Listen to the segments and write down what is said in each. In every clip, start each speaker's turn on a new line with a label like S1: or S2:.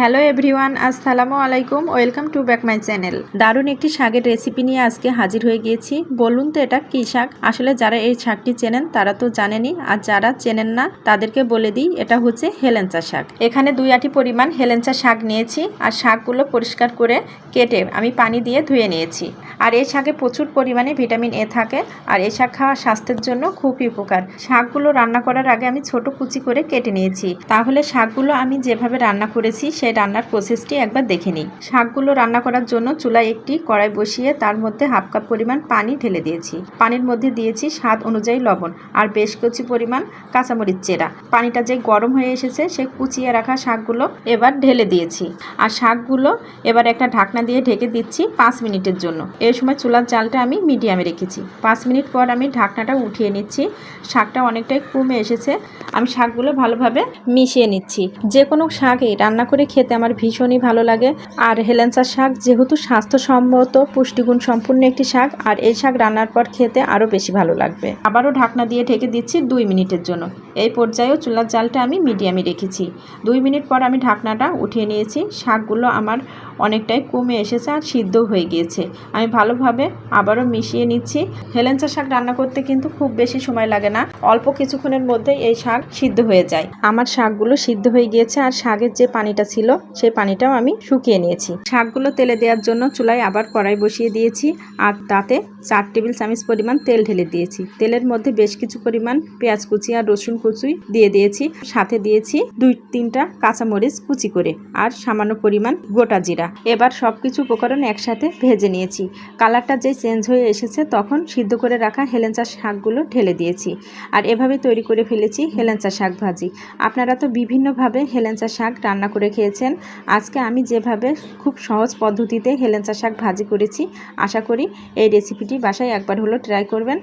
S1: Hello everyone আসসালামু আলাইকুম welcome to back my channel দারুণ একটি শাকের রেসিপি নিয়ে আজকে হাজির হয়ে গিয়েছি। বলুন তো এটা কী শাক? আসলে যারা এই শাকটি চেনেন তারা তো জানেনি আর যারা চেনেন না তাদেরকে বলে দিই এটা হচ্ছে হেলেঞ্চা শাক। এখানে দুই আটি পরিমাণ হেলেঞ্চা শাক নিয়েছি আর শাকগুলো পরিষ্কার করে কেটে আমি পানি দিয়ে ধুয়ে নিয়েছি। আর এই শাকে প্রচুর পরিমাণে ভিটামিন এ থাকে আর এই শাক খাওয়া স্বাস্থ্যের জন্য খুবই উপকার। শাকগুলো রান্না করার আগে আমি ছোট কুচি করে কেটে নিয়েছি। তাহলে শাকগুলো আমি যেভাবে রান্না করেছি সেই রান্নার প্রসেসটি একবার দেখে নিই। শাকগুলো রান্না করার জন্য চুলায় একটি কড়াই বসিয়ে তার মধ্যে হাফ কাপ পরিমাণ পানি ঢেলে দিয়েছি। পানির মধ্যে দিয়েছি স্বাদ অনুযায়ী লবণ আর বেশ কিছু পরিমাণ কাঁচামরিচ চেরা। পানিটা যে গরম হয়ে এসেছে, সে কুচিয়ে রাখা শাকগুলো এবার ঢেলে দিয়েছি। আর শাকগুলো এবার একটা ঢাকনা দিয়ে ঢেকে দিচ্ছি পাঁচ মিনিটের জন্য। এই সময় চুলার জালটা আমি মিডিয়ামে রেখেছি। পাঁচ মিনিট পর আমি ঢাকনাটা উঠিয়ে নিচ্ছি। শাকটা অনেকটাই কমে এসেছে। আমি শাকগুলো ভালোভাবে মিশিয়ে নিচ্ছি। যে কোনো শাকই রান্না করে খেতে আমার ভীষণই ভালো লাগে। আর হেলেন্সা শাক যেহেতু স্বাস্থ্যসম্মত, পুষ্টিগুণ সম্পূর্ণ একটি শাক, আর এই শাক রান্নার পর খেতে আরও বেশি ভালো লাগবে। আবারও ঢাকনা দিয়ে ঢেকে দিচ্ছি দুই মিনিটের জন্য। এই পর্যায়েও চুলার জালটা আমি মিডিয়ামে রেখেছি। দুই মিনিট পর আমি ঢাকনাটা উঠিয়ে নিয়েছি। শাকগুলো আমার অনেকটাই কমে এসেছে আর সিদ্ধ হয়ে গিয়েছে। আমি ভালোভাবে আবারও মিশিয়ে নিচ্ছি। হেলেঞ্চা শাক রান্না করতে কিন্তু খুব বেশি সময় লাগে না। অল্প কিছুক্ষণের মধ্যে এই শাক সিদ্ধ হয়ে যায়। আমার শাকগুলো সিদ্ধ হয়ে গিয়েছে আর শাকের যে পানিটা ছিল, সেই পানিটাও আমি শুকিয়ে নিয়েছি। শাকগুলো তেলে দেওয়ার জন্য চুলায় আবার কড়াই বসিয়ে দিয়েছি আর তাতে চার টেবিল চামচ পরিমাণ তেল ঢেলে দিয়েছি। তেলের মধ্যে বেশ কিছু পরিমাণ পেঁয়াজ কুচি আর রসুন কুচি দিয়ে দিয়েছি। সাথে দিয়েছি দুই তিনটা কাঁচামরিচ কুচি করে আর সামান্য পরিমাণ গোটা জিরা। এবার সব কিছু উপকরণ একসাথে ভেজে নিয়েছি। কালারটা যে চেঞ্জ হয়ে এসেছে তখন সিদ্ধ করে রাখা হেলেঞ্চা শাকগুলো ঢেলে দিয়েছি। আর এভাবে তৈরি করে ফেলেছি হেলেঞ্চা শাক ভাজি। আপনারা তো বিভিন্নভাবে হেলেঞ্চা শাক রান্না করে খেয়েছেন। আজকে আমি যেভাবে খুব সহজ পদ্ধতিতে হেলেঞ্চা শাক ভাজি করেছি, আশা করি এই রেসিপিটি বাসায় একবার হলো ট্রাই করবেন।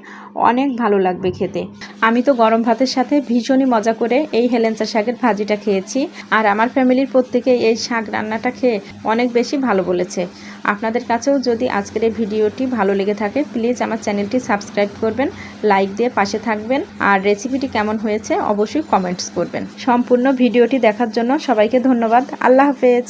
S1: অনেক ভালো লাগবে খেতে। আমি তো গরম ভাতের সাথে ভীষণই মজা করে এই হেলেঞ্চা শাকের ভাজিটা খেয়েছি। আর আমার ফ্যামিলির প্রত্যেকে এই শাক রান্নাটা খেয়ে অনেক বেশি ভালো বলেছে। আপনাদের কাছেও যদি আজকের এই ভিডিওটি ভালো লেগে থাকে প্লিজ আমার চ্যানেলটি সাবস্ক্রাইব করবেন লাইক দিয়ে পাশে থাকবেন, আর রেসিপিটি কেমন হয়েছে অবশ্যই কমেন্টস করবেন। সম্পূর্ণ ভিডিওটি দেখার জন্য সবাইকে ধন্যবাদ। আল্লাহ হাফেজ।